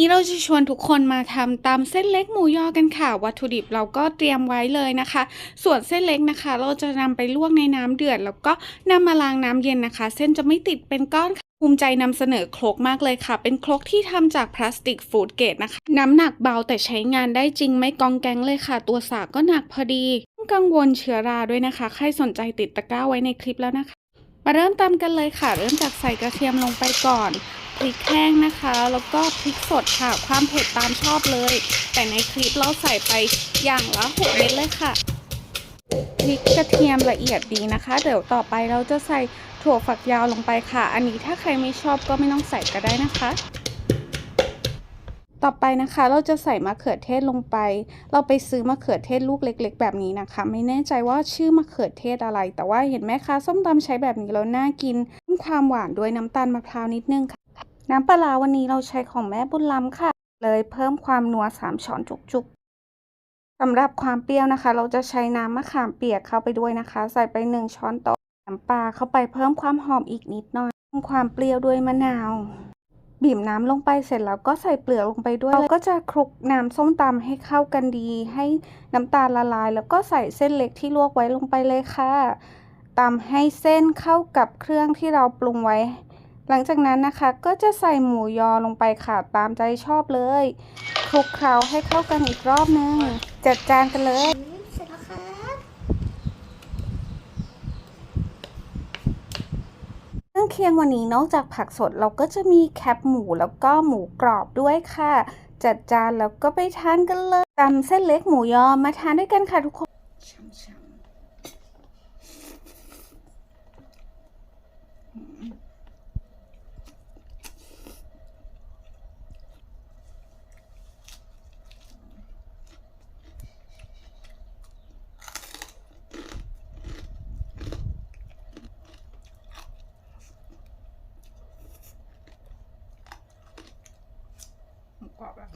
นี้เราจะชวนทุกคนมาทำตำเส้นเล็กหมูยอกันค่ะ วัตถุดิบเราก็เตรียมไว้เลยนะคะ ส่วนเส้นเล็กนะคะ เราจะนำไปลวกในน้ำเดือด แล้วก็นำมาล้างน้ำเย็นนะคะ เส้นจะไม่ติดเป็นก้อนค่ะภูมิใจนำเสนอครกมากเลยค่ะ เป็นครกที่ทำจากพลาสติกฟูดเกรดนะคะ น้ำหนักเบาแต่ใช้งานได้จริงไม่กองแกงเลยค่ะ ตัวสากก็หนักพอดีไม่กังวลเชื้อราด้วยนะคะ ใครสนใจติดตะกร้าไว้ในคลิปแล้วนะคะ มาเริ่มตำกันเลยค่ะ เริ่มจากใส่กระเทียมลงไปก่อน พริกแห้งนะคะ แล้วก็พริกสดค่ะ ความเผ็ดตามชอบเลย แต่ในคลิปเราใส่ไปอย่างละ6เม็ดเลยค่ะพริกกระเทียมละเอียดดีนะคะ เดี๋ยวต่อไปเราจะใส่ถั่วฝักยาวลงไปค่ะ อันนี้ถ้าใครไม่ชอบก็ไม่ต้องใส่ก็ได้นะคะ ต่อไปนะคะเราจะใส่มะเขือเทศลงไป เราไปซื้อมะเขือเทศลูกเล็ก ๆ แบบนี้นะคะ ไม่แน่ใจว่าชื่อมะเขือเทศอะไร แต่ว่าเห็นแม่ค้าส้มตำใช้แบบนี้แล้วน่ากินเพิ่มความหวานด้วยน้ำตาลมะพร้าวนิดนึงค่ะ น้ำปลาร้าวันนี้เราใช้ของแม่บุญล้ำค่ะ เลยเพิ่มความนัว3ช้อนจุกๆสำหรับความเปรี้ยวนะคะ เราจะใช้น้ำมะขามเปียกเข้าไปด้วยนะคะ ใส่ไป1ช้อนโต๊ะน้ำปลาเข้าไปเพิ่มความหอมอีกนิดหน่อยเพิ่มความเปรี้ยวด้วยมะนาวบีบน้ำลงไปเสร็จแล้วก็ใส่เปลือกลงไปด้วยเราก็จะคลุกน้ำส้มตำให้เข้ากันดี ให้น้ำตาลละลาย แล้วก็ใส่เส้นเล็กที่ลวกไว้ลงไปเลยค่ะตำให้เส้นเข้ากับเครื่องที่เราปรุงไว้ หลังจากนั้นนะคะก็จะใส่หมูยอลงไปค่ะตามใจชอบเลยคลุกเคล้าให้เข้ากันอีกรอบนึง จัดจานกันเลยเสร็จแล้วครับเครื่องเคียงวันนี้นอกจากผักสดเราก็จะมีแคปหมูแล้วก็หมูกรอบด้วยค่ะ จัดจานแล้วก็ไปทานกันเลยตำเส้นเล็กหมูยอมาทานด้วยกันค่ะทุกคนช้ำห 挂吧。